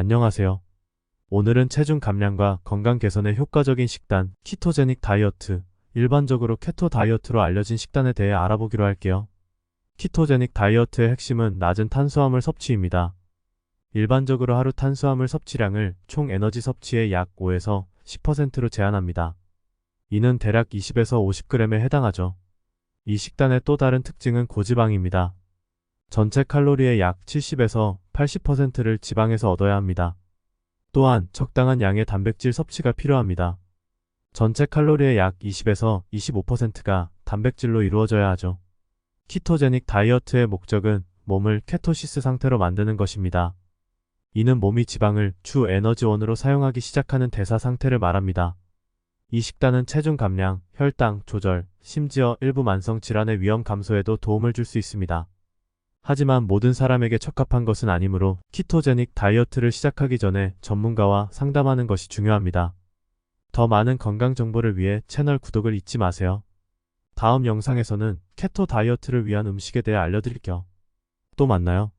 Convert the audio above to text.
안녕하세요. 오늘은 체중 감량과 건강 개선에 효과적인 식단, 키토제닉 다이어트, 일반적으로 케토 다이어트로 알려진 식단에 대해 알아보기로 할게요. 키토제닉 다이어트의 핵심은 낮은 탄수화물 섭취입니다. 일반적으로 하루 탄수화물 섭취량을 총 에너지 섭취의 약 5에서 10%로 제한합니다. 이는 대략 20에서 50g에 해당하죠. 이 식단의 또 다른 특징은 고지방입니다. 전체 칼로리의 약 70에서 80%를 지방에서 얻어야 합니다. 또한 적당한 양의 단백질 섭취가 필요합니다. 전체 칼로리의 약 20에서 25%가 단백질로 이루어져야 하죠. 키토제닉 다이어트의 목적은 몸을 케토시스 상태로 만드는 것입니다. 이는 몸이 지방을 주 에너지원으로 사용하기 시작하는 대사 상태를 말합니다. 이 식단은 체중 감량, 혈당 조절, 심지어 일부 만성 질환의 위험 감소에도 도움을 줄 수 있습니다. 하지만 모든 사람에게 적합한 것은 아니므로 키토제닉 다이어트를 시작하기 전에 전문가와 상담하는 것이 중요합니다. 더 많은 건강 정보를 위해 채널 구독을 잊지 마세요. 다음 영상에서는 케토 다이어트를 위한 음식에 대해 알려드릴게요. 또 만나요.